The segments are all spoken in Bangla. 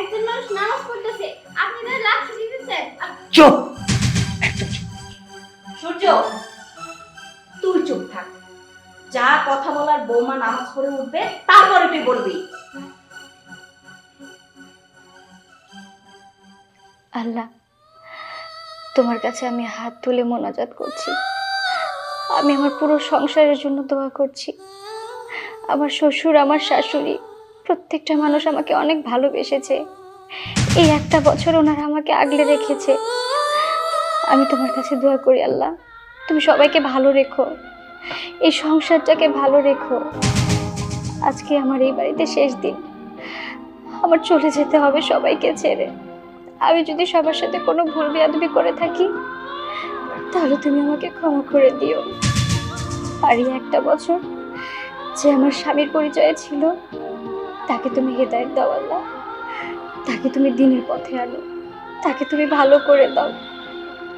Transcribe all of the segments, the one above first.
একজন মানুষ নামাজ পড়তেছে। আপনি তার লাঠি দিতেছেন? চুপ! চুপ। সূর্য তুই চুপ থাক। যা কথা বলার বৌমা নামাজ পড়ে উঠবে তারপরে তুই বলবি। আল্লাহ তোমার কাছে আমি হাত তুলে মোনাজাত করছি। আমি আমার পুরো সংসারের জন্য দোয়া করছি। আমার শ্বশুর আমার শাশুড়ি প্রত্যেকটা মানুষ আমাকে অনেক ভালোবেসেছে। এই একটা বছর ওনারা আমাকে আগলে রেখেছে। আমি তোমার কাছে দোয়া করি আল্লাহ, তুমি সবাইকে ভালো রেখো। এই সংসারটাকে ভালো রেখো। আজকে আমার এই বাড়িতে শেষ দিন। আমার চলে যেতে হবে সবাইকে ছেড়ে। আমি যদি সবার সাথে কোনো ভুল বেয়াদবি করে থাকি, তাহলে তুমি আমাকে ক্ষমা করে দিও। আর একটা বছর যে আমার স্বামীর পরিচয়ে ছিল তাকে তুমি হেদায়ত দাও আল্লাহ। তাকে তুমি দিনের পথে আনো। তাকে তুমি ভালো করে দাও।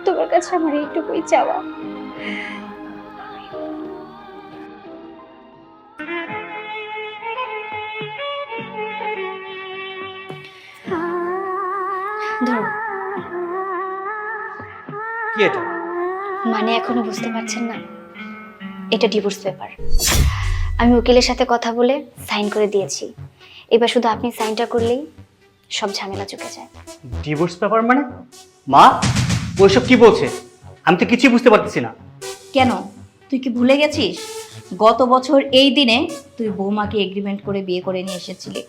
তোমার কাছে আমার এইটুকুই চাওয়া। ধরো। কি এটা? মানে এখনও বুঝতে পারছেন না? এটা ডিভোর্স পেপার আমি উকিলের সাথে কথা বলে সাইন করে দিয়েছি। এবার শুধু আপনি সাইনটা করলেই সব ঝামেলা চুকে যায়। ডিভোর্স পেপার মানে? মা ওইসব কি বলছে? আমি তো কিছুই বুঝতে পারতেছি না। কেন? তুই কি ভুলে গেছিস? গত বছর এই দিনে তুই বৌমাকে এগ্রিমেন্ট করে বিয়ে করে নিয়ে এসেছিলি।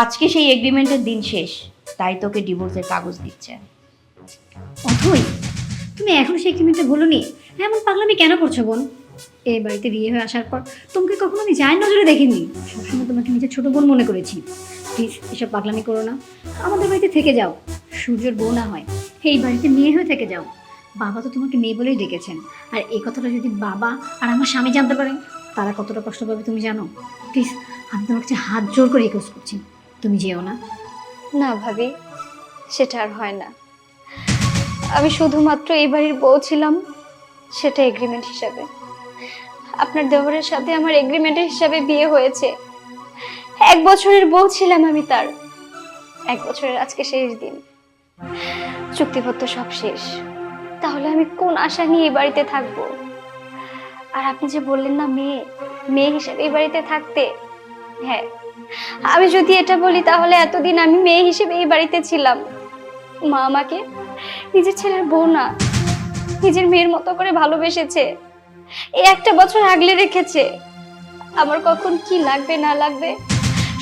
আজকে সেই এগ্রিমেন্টের দিন শেষ তাই তোকে ডিভোর্সের কাগজ দিচ্ছে। অথই তুমি এখন সেই কিমিটা ভুলুনি? এমন পাগলামি কেন করছ বোন? এই বাড়িতে বিয়ে হয়ে আসার পর তোমাকে কখনো আমি যায় নজরে দেখিনি, সবসময় তোমাকে নিজের ছোট বোন মনে করেছি। প্লিজ এসব পাগলামি করো না। আমাদের বাড়িতে থেকে যাও। সূর্যের বউ না হয়, এই বাড়িতে মেয়ে হয়ে থেকে যাও। বাবা তো তোমাকে মেয়ে বলেই ডেকেছেন। আর এই কথাটা যদি বাবা আর আমার স্বামী জানতে পারে, তারা কতটা কষ্ট পাবে তুমি জানো? প্লিজ, আমি তোমার কাছে হাত জোর করে রিকোয়েস্ট করছি। তুমি যেও না। না ভাবি, সেটা আর হয় না। আমি শুধুমাত্র এই বাড়ির বউ ছিলাম সেটা এগ্রিমেন্ট হিসাবে। আপনার দেওরের সাথে আমার এগ্রিমেন্টের হিসাবে বিয়ে হয়েছে। এক বছরের বউ ছিলাম আমি তার। এক বছরের আজকে শেষ দিন। চুক্তিপত্র সব শেষ। তাহলে আমি কোন আশা নিয়ে এই বাড়িতে থাকব? আর আপনি যে বললেন না মেয়ে মেয়ে হিসেবে এই বাড়িতে থাকতে। হ্যাঁ আমি যদি এটা বলি তাহলে এতদিন আমি মেয়ে হিসেবে এই বাড়িতে ছিলাম। মা আমাকে নিজের ছেলের বউ না, নিজের মেয়ের মতো করে ভালোবেসেছে। এই একটা বছর আগলে রেখেছে। আমার কখন কি লাগবে, না লাগবে,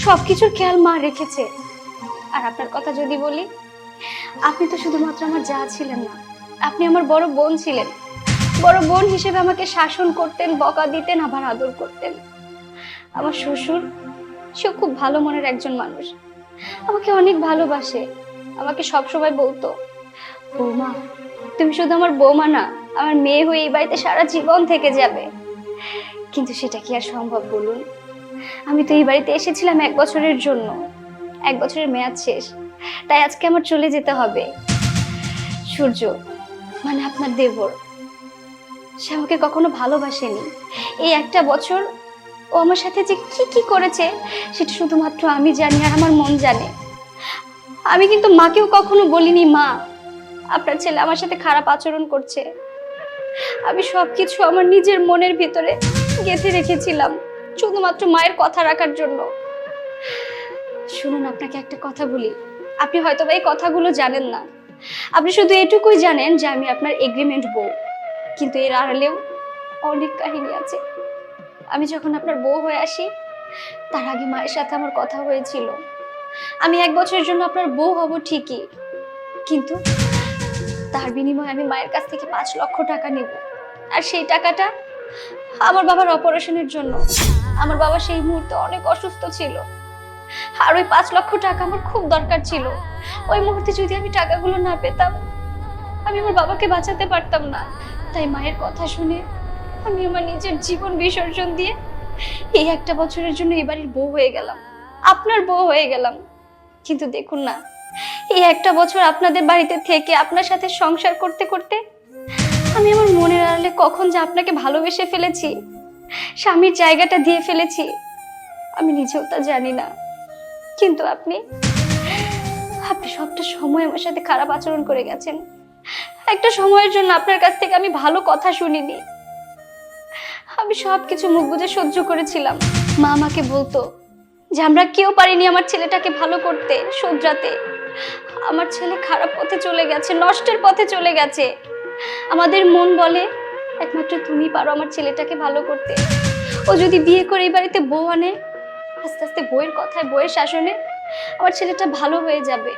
সবকিছুর খেয়াল মা রেখেছে। আর আপনার কথা যদি বলি, আপনি তো শুধুমাত্র আমার যা ছিলেন না, আপনি আমার বড় বোন ছিলেন। বড় বোন হিসেবে আমাকে শাসন করতেন, বকা দিতেন, আবার আদর করতেন। আমার শ্বশুর সেও খুব ভালো মনের একজন মানুষ। আমাকে অনেক ভালোবাসে, আমাকে সবসময় বলতো, বৌমা, তুমি শুধু আমার বৌমা না আমার মেয়ে হয়ে এই বাড়িতে সারা জীবন থেকে যাবে। কিন্তু সেটা কি আর সম্ভব বলুন? আমি তো এই বাড়িতে এসেছিলাম এক বছরের জন্য। এক বছরের মেয়াদ শেষ। তাই আজকে আমার চলে যেতে হবে। সূর্য মানে আপনার দেবর, সে আমাকে কখনো ভালোবাসেনি। এই একটা বছর ও আমার সাথে যে কি কি করেছে, সেটা শুধুমাত্র আমি জানি আর আমার মন জানে। আমি কিন্তু মাকেও কখনো বলিনি, মা, আপনার ছেলে আমার সাথে খারাপ আচরণ করছে। আমি সবকিছু আমার নিজের মনের ভিতরে গেঁথে রেখেছিলাম, শুধুমাত্র মায়ের কথা রাখার জন্য। শুনুন, আপনাকে একটা কথা বলি। আপনি হয়তো এই কথাগুলো জানেন না। আপনি শুধু এটুকুই জানেন যে আমি আপনার এগ্রিমেন্ট বউ। কিন্তু এর আড়ালেও অনেক কাহিনী আছে। আমি যখন আপনার বউ হয়ে আসি, তার আগে মায়ের সাথে আমার কথা হয়েছিল। আমি এক বছরের জন্য আপনার বউ হব ঠিকই। কিন্তু তার বিনিময়ে আমি মায়ের কাছ থেকে পাঁচ লক্ষ টাকা নেব। আর সেই টাকাটা আমার বাবার অপারেশনের জন্য। আমার বাবা সেই মুহূর্তে অনেক অসুস্থ ছিল। আর ওই পাঁচ লক্ষ টাকা আমার খুব দরকার ছিল। ওই মুহূর্তে যদি আমি টাকাগুলো না পেতাম, আমি আমার বাবাকে বাঁচাতে পারতাম না। তাই মায়ের কথা শুনে আমি আমার নিজের জীবন বিসর্জন দিয়ে এই একটা বছরের জন্য এবারের বউ হয়ে গেলাম। আপনার বউ হয়ে গেলাম। কিন্তু দেখুন না এই একটা বছর আপনাদের বাড়িতে থেকে আপনার সাথে সংসার করতে করতে আমি আমার মনের আড়ালে কখন যে আপনাকে ভালোবেসে ফেলেছি, স্বামীর জায়গাটা দিয়ে ফেলেছি, আমি নিজেও তা জানি না। কিন্তু আপনি আপনি সবটা সময় আমার সাথে খারাপ আচরণ করে গেছেন। একটা সময়ের জন্য আপনার কাছ থেকে আমি ভালো কথা শুনিনি। আমি সব কিছু মুখ বুঝে সহ্য করেছিলাম। মা আমাকে বলতো যে আমরা কেউ পারিনি আমার ছেলেটাকে ভালো করতে, শুধরাতে। আমার ছেলে খারাপ পথে চলে গেছে, নষ্টের পথে চলে গেছে। আমাদের মন বলে, একমাত্র তুমি পারো আমার ছেলেটাকে ভালো করতে। ও যদি বিয়ে করে এই বাড়িতে বউ আনে, আস্তে আস্তে বইয়ের কথায় বইয়ের শাসনে, আমার ছেলেটা ভালো হয়ে যাবে।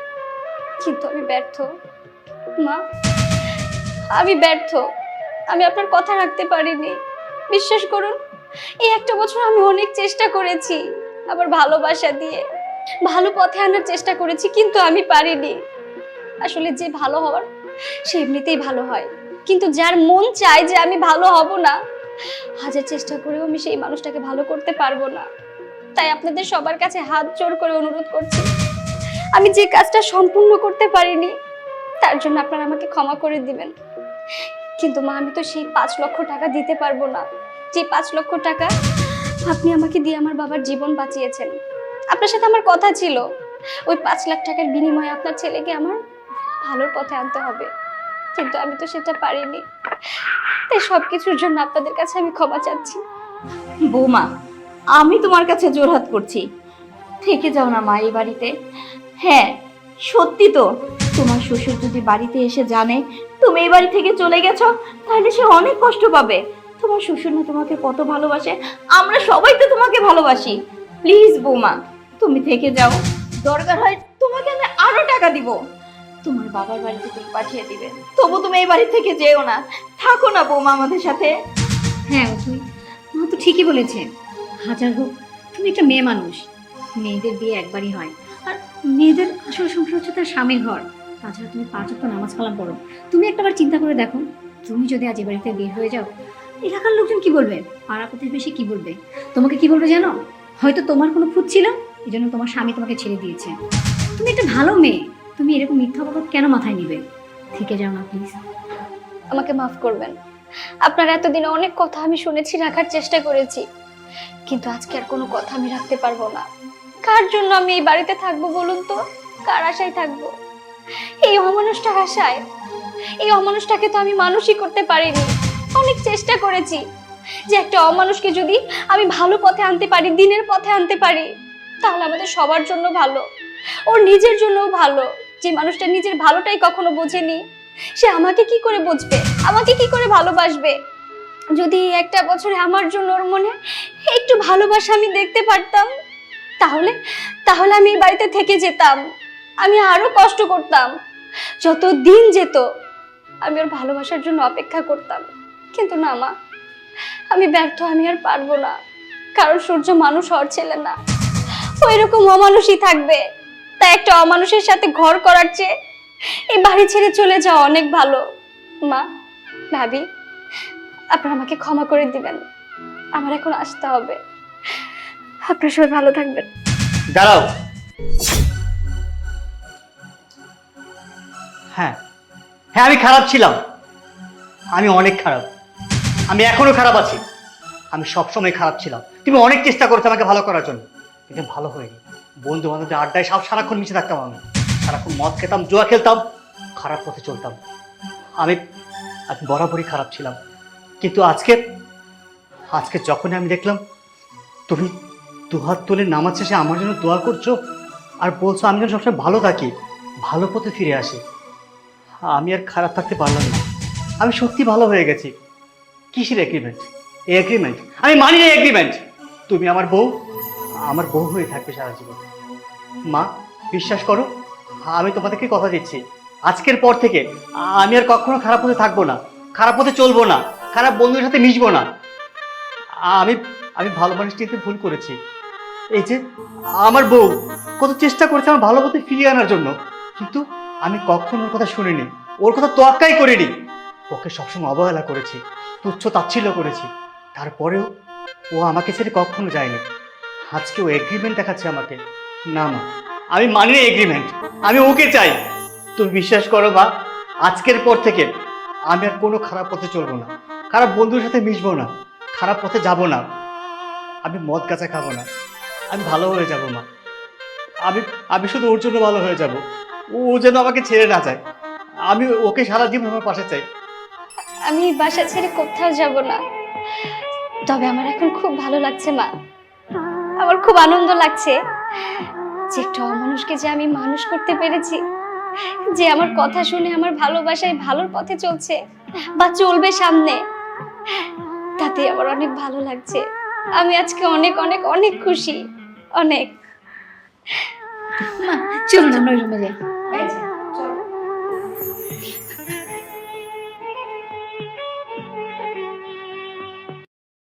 কিন্তু আমি ব্যর্থ। মা, আমি ব্যর্থ। আমি আপনার কথা রাখতে পারিনি। বিশ্বাস করুন, এই একটা বছর আমি অনেক চেষ্টা করেছি আবার ভালোবাসা দিয়ে। ভালো পথে আনার চেষ্টা করেছি, কিন্তু আমি পারিনি। আসলে যে ভালো হওয়ার, সে এমনিতেই ভালো হয়। কিন্তু যার মন চায় যে আমি ভালো হব না, হাজার চেষ্টা করেও আমি সেই মানুষটাকে ভালো করতে পারব না। তাই আপনাদের সবার কাছে হাত জোর করে অনুরোধ করছি, আমি যে কাজটা সম্পূর্ণ করতে পারিনি, তার জন্য আপনারা আমাকে ক্ষমা করে দিবেন। কিন্তু মা, আমি তো সেই পাঁচ লক্ষ টাকা দিতে পারব না। যে পাঁচ লক্ষ টাকা আপনি আমাকে দিয়ে আমার বাবার জীবন বাঁচিয়েছেন আপনার সাথে আমার কথা ছিল। ওই পাঁচ লাখ টাকার বিনিময়ে আপনার ছেলেকে আমার ভালোর পথে আনতে হবে। কিন্তু আমি তো সেটা পারিনি। তাই সব কিছুর জন্য আপনাদের কাছে আমি ক্ষমা চাচ্ছি। বৌমা, আমি তোমার কাছে জোরহাত করছি। থেকে যাও না মা এই বাড়িতে। হ্যাঁ সত্যি তো, তোমার শ্বশুর যদি বাড়িতে এসে জানে তুমি এই বাড়ি থেকে চলে গেছো, তাহলে সে অনেক কষ্ট পাবে। তোমার শ্বশুর না তোমাকে কত ভালোবাসে, আমরা সবাই তো তোমাকে ভালোবাসি। প্লিজ বৌমা তুমি থেকে যাও। দরকার হয় তোমাকে আমি আরও টাকা দিব। তোমার বাবার বাড়িতে তুমি পাঠিয়ে দিবে। তবু তুমি এই বাড়ি থেকে যেও না। থাকো না বৌমা আমাদের সাথে। হ্যাঁ তুই মা তো ঠিকই বলেছে। হাজার হোক, তুমি একটা মেয়ে মানুষ। মেয়েদের বিয়ে একবারই হয়। আর মেয়েদের আসল সংসার হচ্ছে তার স্বামীর ঘর। তাছাড়া তুমি পাঁচ ওয়াক্ত নামাজ কালাম পড়ো। তুমি একটাবার চিন্তা করে দেখো। তুমি যদি আজ এ বাড়িতে বের হয়ে যাও, এলাকার লোকজন কি বলবে? পাড়া প্রতিবেশী কি বলবে? তোমাকে কি বলবে জানো? হয়তো তোমার কোনো খুঁত ছিল? এই জন্য তোমার স্বামী তোমাকে ছেড়ে দিয়েছে। তুমি একটা ভালো মেয়ে। তুমি এরকম মিথ্যা অপবাদ কেন মাথায় নিবে? থেকে যাও না প্লিজ আমাকে মাফ করবেন। আপনার এতদিনে অনেক কথা আমি শুনেছি, রাখার চেষ্টা করেছি। কিন্তু আজকে আর কোনো কথা আমি রাখতে পারব না। কার জন্য আমি এই বাড়িতে থাকব বলুন তো? কার আশায় থাকব? এই অমানুষটার আশায়? এই অমানুষটাকে তো আমি মানুষই করতে পারিনি। অনেক চেষ্টা করেছি যে একটা অমানুষকে যদি আমি ভালো পথে আনতে পারি, দিনের পথে আনতে পারি। তাহলে আমাদের সবার জন্য ভালো। ওর নিজের জন্যও ভালো। যে মানুষটা নিজের ভালোটাই কখনো বোঝেনি, সে আমাকে কি করে বুঝবে? আমাকে কি করে ভালোবাসবে? যদি একটা বছরে আমার জন্য ওর মনে একটু ভালোবাসা আমি দেখতে পারতাম, তাহলে তাহলে আমি এই বাড়িতে থেকে যেতাম। আমি আরও কষ্ট করতাম। যত দিন যেত, আমি ওর ভালোবাসার জন্য অপেক্ষা করতাম। কিন্তু না মা, আমি ব্যর্থ আমি আর পারব না। কারণ সূর্য মানুষ হওয়ার ছেলে না। ও এরকম অমানুষই থাকবে। তাই একটা অমানুষের সাথে ঘর করার চেয়ে এই বাড়ি ছেড়ে চলে যাওয়া অনেক ভালো। মা, ভাবি, আপনারা আমাকে ক্ষমা করে দিবেন। আমার এখন আসতে হবে। আপনারা সবাই ভালো থাকবেন। দাঁড়াও। হ্যাঁ হ্যাঁ আমি খারাপ ছিলাম। আমি অনেক খারাপ। আমি এখনও খারাপ আছি। আমি সবসময় খারাপ ছিলাম। তুমি অনেক চেষ্টা করছ আমাকে ভালো করার জন্য। কিন্তু ভালো হয়নি। বন্ধু বান্ধবদের আড্ডায় সব সারাক্ষণ মিশে থাকতাম আমি। সারাক্ষণ মদ খেতাম, জুয়া খেলতাম, খারাপ পথে চলতাম। আমি আমি বরাবরই খারাপ ছিলাম। কিন্তু আজকে আজকে যখনই আমি দেখলাম, তুমি দুহাত তুলে নামাজ শেষে আমার জন্য দোয়া করছ আর বলছো আমি যেন সবসময় ভালো থাকি, ভালো পথে ফিরে আসি, আমি আর খারাপ থাকতে পারলাম না। আমি সত্যি ভালো হয়ে গেছি। কিসের এগ্রিমেন্ট এই এগ্রিমেন্ট আমি মানি এই এগ্রিমেন্ট তুমি আমার বউ আমার বউ হয়ে থাকবে সারা জীবন। মা, বিশ্বাস করো, আমি তোমাদেরকে কথা দিচ্ছি। আজকের পর থেকে আমি আর কখনো খারাপ পথে থাকব না, খারাপ পথে চলবো না, খারাপ বন্ধুদের সাথে মিশবো না। আমি আমি ভালো মানুষ চিনতে ভুল করেছি। এই যে, আমার বউ কত চেষ্টা করেছে আমার ভালো পথে ফিরিয়ে আনার জন্য, কিন্তু আমি কখনো ওর কথা শুনিনি, ওর কথা তোয়াক্কাই করিনি। ওকে সবসময় অবহেলা করেছি, তুচ্ছ তাচ্ছিল্য করেছি। তারপরেও ও আমাকে ছেড়ে কখনো যায়নি। আজকে ও এগ্রিমেন্ট দেখাচ্ছে আমাকে। না মা, আমি মানি এগ্রিমেন্ট আমি ওকে চাই। তুমি বিশ্বাস করো মা, আজকের পর থেকে আমি আর কোনো খারাপ পথে চলবো না। খারাপ বন্ধুর সাথে মিশবো না। খারাপ পথে যাব না। আমি মদ গাছা খাব না। আমি ভালো হয়ে যাব মা। আমি আমি শুধু ওর জন্য ভালো হয়ে যাব। ও যেন আমাকে ছেড়ে না যায়। আমি ওকে সারা জীবন আমার পাশে চাই। আমি বাসা ছেড়ে কোথাও যাব না। তবে আমার এখন খুব ভালো লাগছে মা। আমার খুব আনন্দ লাগছে যে একটা অমানুষকে যে আমি মানুষ করতে পেরেছি, যে আমার কথা শুনে আমার ভালোবাসায় ভালোর পথে চলছে বা চলবে সামনে, তাতে আমার অনেক ভালো লাগছে। আমি আজকে অনেক অনেক অনেক খুশি, অনেক। চলুন আমরা রুমে যাই।